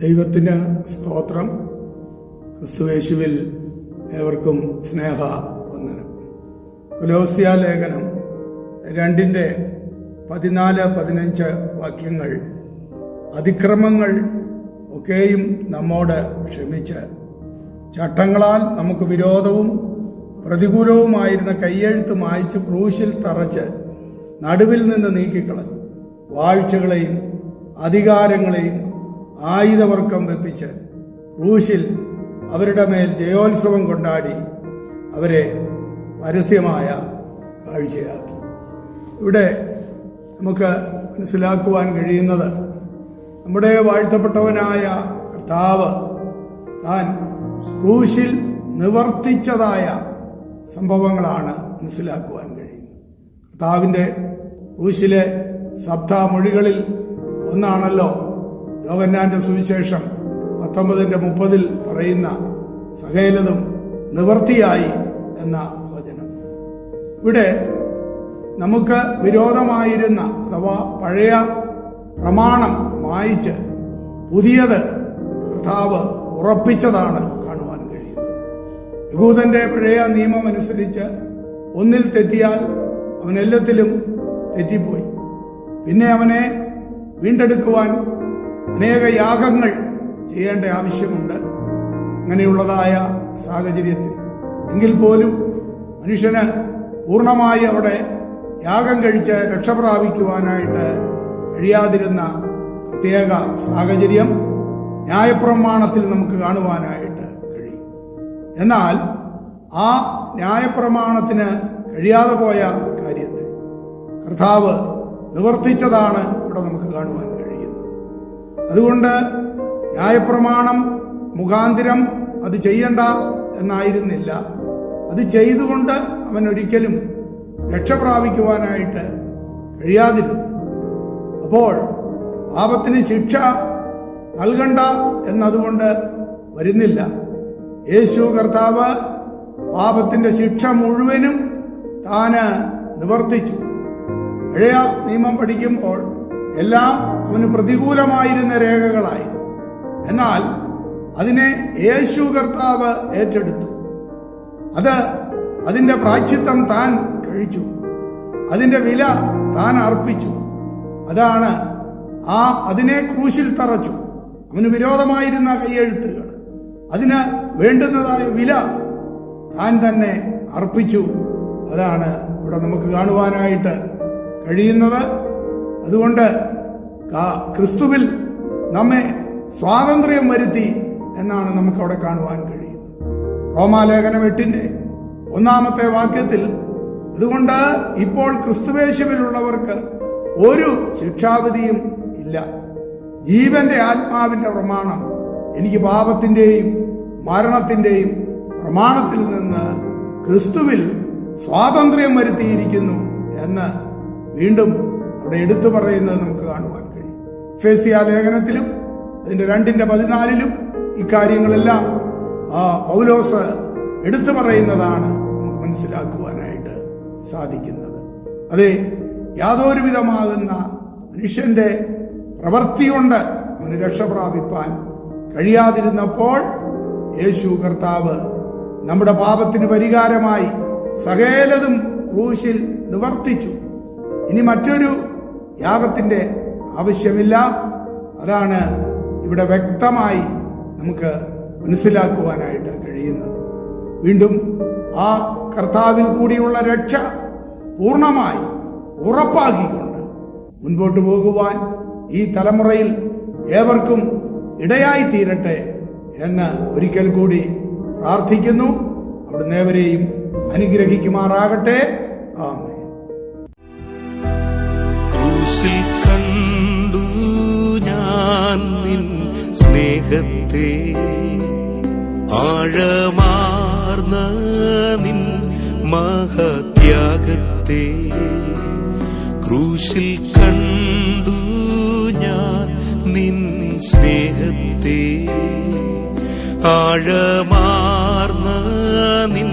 ദൈവത്തിന് സ്തോത്രം. ക്രിസ്തുവേശുവിൽ ഏവർക്കും സ്നേഹ വന്ദനം. കൊലോസിയ ലേഖനം രണ്ടിന്റെ പതിനാല് പതിനഞ്ച് വാക്യങ്ങൾ. അതിക്രമങ്ങൾ ഒക്കെയും നമ്മോട് ക്ഷമിച്ച്. ചട്ടങ്ങളാൽ നമുക്ക് വിരോധവും പ്രതികൂലവുമായിരുന്ന കയ്യെഴുത്ത് മായ്ച്ച് ക്രൂശിൽ തറച്ച് നടുവിൽ നിന്ന് നീക്കിക്കളഞ്ഞു. വാഴ്ചകളെയും അധികാരങ്ങളെയും ആയുധവർക്കം വെപ്പിച്ച് ക്രൂശിൽ അവരുടെ മേൽ ജയോത്സവം കൊണ്ടാടി അവരെ പരസ്യമായ കാഴ്ചയാക്കി. ഇവിടെ നമുക്ക് മനസ്സിലാക്കുവാൻ കഴിയുന്നത് നമ്മുടെ വാഴ്ത്തപ്പെട്ടവനായ കർത്താവ് താൻ ക്രൂശിൽ നിവർത്തിച്ചതായ സംഭവങ്ങളാണ് മനസ്സിലാക്കുവാൻ കഴിയുന്നത്. കർത്താവിന്റെ ക്രൂശിലെ സപ്താമൊഴികളിൽ ഒന്നാണല്ലോ യോഗന്നാന്റെ സുവിശേഷം പത്തൊമ്പതിന്റെ മുപ്പതിൽ പറയുന്ന സകലതും നിവർത്തിയായി എന്ന വചനം. ഇവിടെ നമുക്ക് വിരോധമായിരുന്ന അഥവാ പഴയ പ്രമാണം മായിച്ച് പുതിയത് കർത്താവ് ഉറപ്പിച്ചതാണ് കാണുവാൻ കഴിയുന്നത്. യഹൂദന്റെ പഴയ നിയമം അനുസരിച്ച് ഒന്നിൽ തെറ്റിയാൽ അവൻ എല്ലാത്തിലും തെറ്റിപ്പോയി. പിന്നെ അവനെ വീണ്ടെടുക്കുവാൻ അനേക യാഗങ്ങൾ ചെയ്യേണ്ട ആവശ്യമുണ്ട്. അങ്ങനെയുള്ളതായ സാഹചര്യത്തിൽ. എങ്കിൽ പോലും മനുഷ്യന് പൂർണമായി അവിടെ യാഗം കഴിച്ച് രക്ഷപ്രാപിക്കുവാനായിട്ട് കഴിയാതിരുന്ന പ്രത്യേക സാഹചര്യം ന്യായപ്രമാണത്തിൽ നമുക്ക് കാണുവാനായിട്ട് കഴിയും. എന്നാൽ ആ ന്യായപ്രമാണത്തിന് കഴിയാതെ പോയ കാര്യത്തിൽ കർത്താവ് നിവർത്തിച്ചതാണ് ഇവിടെ നമുക്ക് കാണുവാൻ കഴിയുന്നത്. അതുകൊണ്ട് ന്യായപ്രമാണം മുഖാന്തിരം അത് ചെയ്യണ്ട എന്നായിരുന്നില്ല. അത് ചെയ്തുകൊണ്ട് അവൻ ഒരിക്കലും രക്ഷപ്രാപിക്കുവാനായിട്ട് കഴിയാതിരുന്നു. അപ്പോൾ പാപത്തിന് ശിക്ഷ നൽകണ്ട എന്നതുകൊണ്ട് വരുന്നില്ല. യേശു കർത്താവ് പാപത്തിന്റെ ശിക്ഷ മുഴുവനും താന് നിവർത്തിച്ചു. പഴയ നിയമം പഠിക്കുമ്പോൾ എല്ലാം അവന് പ്രതികൂലമായിരുന്ന രേഖകളായിരുന്നു. എന്നാൽ അതിനെ യേശു കർത്താവ് ഏറ്റെടുത്തു. അത് അതിന്റെ പ്രാച്ചിത്വം താൻ കഴിച്ചു. അതിന്റെ വില താൻ അർപ്പിച്ചു. അതാണ് ആ അതിനെ ക്രൂശിൽ തറച്ചു. അവന് വിരോധമായിരുന്ന കൈയെഴുത്തുകൾ. അതിന് വേണ്ടുന്നതായ വില താൻ തന്നെ അർപ്പിച്ചു. അതാണ് ഇവിടെ നമുക്ക് കാണുവാനായിട്ട് കഴിയുന്നത്. അതുകൊണ്ട് ക്രിസ്തുവിൽ നമ്മെ സ്വാതന്ത്ര്യം വരുത്തി എന്നാണ് നമുക്ക് അവിടെ കാണുവാൻ കഴിയുന്നത്. റോമാലേഖനം എട്ടിന്റെ ഒന്നാമത്തെ വാക്യത്തിൽ അതുകൊണ്ട് ഇപ്പോൾ ക്രിസ്തുവേശുവിലുള്ളവർക്ക് ഒരു ശിക്ഷാവിധിയും ഇല്ല. ജീവന്റെ ആത്മാവിന്റെ പ്രമാണം എനിക്ക് പാപത്തിന്റെയും മരണത്തിന്റെയും പ്രമാണത്തിൽ നിന്ന് ക്രിസ്തുവിൽ സ്വാതന്ത്ര്യം വരുത്തിയിരിക്കുന്നു എന്ന് വീണ്ടും അവിടെ എടുത്തു പറയുന്നത് നമുക്ക് കാണുവാൻ കഴിയും. ഫേസിയ ലേഖനത്തിലും അതിന്റെ രണ്ടിന്റെ പതിനാലിലും ഇക്കാര്യങ്ങളെല്ലാം ആ പൗലോസ് എടുത്തു പറയുന്നതാണ് നമുക്ക് മനസ്സിലാക്കുവാനായിട്ട് സാധിക്കുന്നത്. അതെ യാതൊരു വിധമാകുന്ന മനുഷ്യന്റെ പ്രവൃത്തി കൊണ്ട് അവന് രക്ഷപ്രാപിപ്പാൻ കഴിയാതിരുന്നപ്പോൾ യേശു കർത്താവ് നമ്മുടെ പാപത്തിന് പരിഹാരമായി സകേലതും ക്രൂശിൽ നിവർത്തിച്ചു. ഇനി മറ്റൊരു യാഗത്തിന്റെ ആവശ്യമില്ല. അതാണ് ഇവിടെ വ്യക്തമായി നമുക്ക് മനസ്സിലാക്കുവാനായിട്ട് കഴിയുന്നത്. വീണ്ടും ആ കർത്താവിൽ കൂടിയുള്ള രക്ഷ പൂർണമായി ഉറപ്പാക്കിക്കൊണ്ട് മുൻപോട്ട് പോകുവാൻ ഈ തലമുറയിൽ ഏവർക്കും ഇടയായി തീരട്ടെ എന്ന് ഒരിക്കൽ കൂടി പ്രാർത്ഥിക്കുന്നു. അവിടുന്ന് ഏവരെയും അനുഗ്രഹിക്കുമാറാകട്ടെ. ആമേ ക്രൂശിൽ കണ്ടു ഞാൻ നിൻ സ്നേഹത്തെ. ആഴമാർന്ന നിൻ മഹത്യാഗത്തെ. ക്രൂശിൽ കണ്ടു ഞാൻ നിൻ സ്നേഹത്തെ. ആഴമാർന്ന നിൻ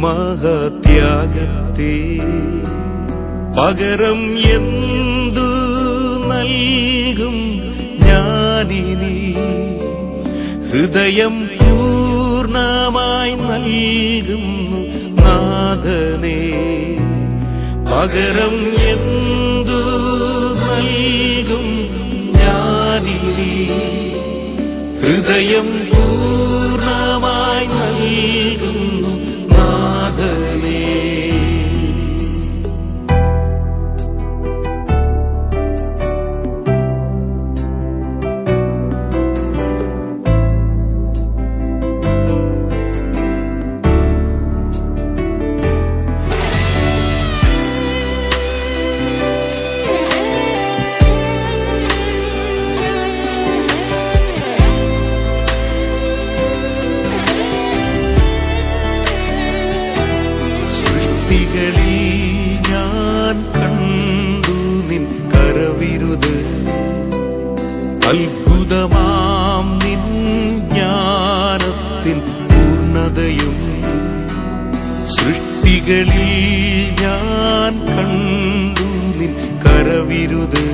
മഹത്യാഗത്തെ. പകരം എന്തു നൽകും ഞാനിനി ഹൃദയം പൂർണമായി നൽകുന്നു നാഥനേ. പകരം എന്തു നൽകും ഞാനിനി ഹൃദയം പൂർണമായി നൽകുന്നു അത്ഭുതമാം നിൻ ജ്ഞാനത്തിൻ പൂർണതയും സൃഷ്ടികളിൽ ഞാൻ കണ്ടു നിൻ കരവിരുത്.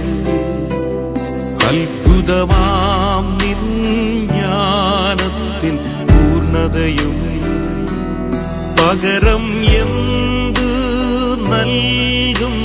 അത്ഭുതമാം നിൻ ജ്ഞാനത്തിൻ പൂർണതയും പകരം എന്തു നൽകും?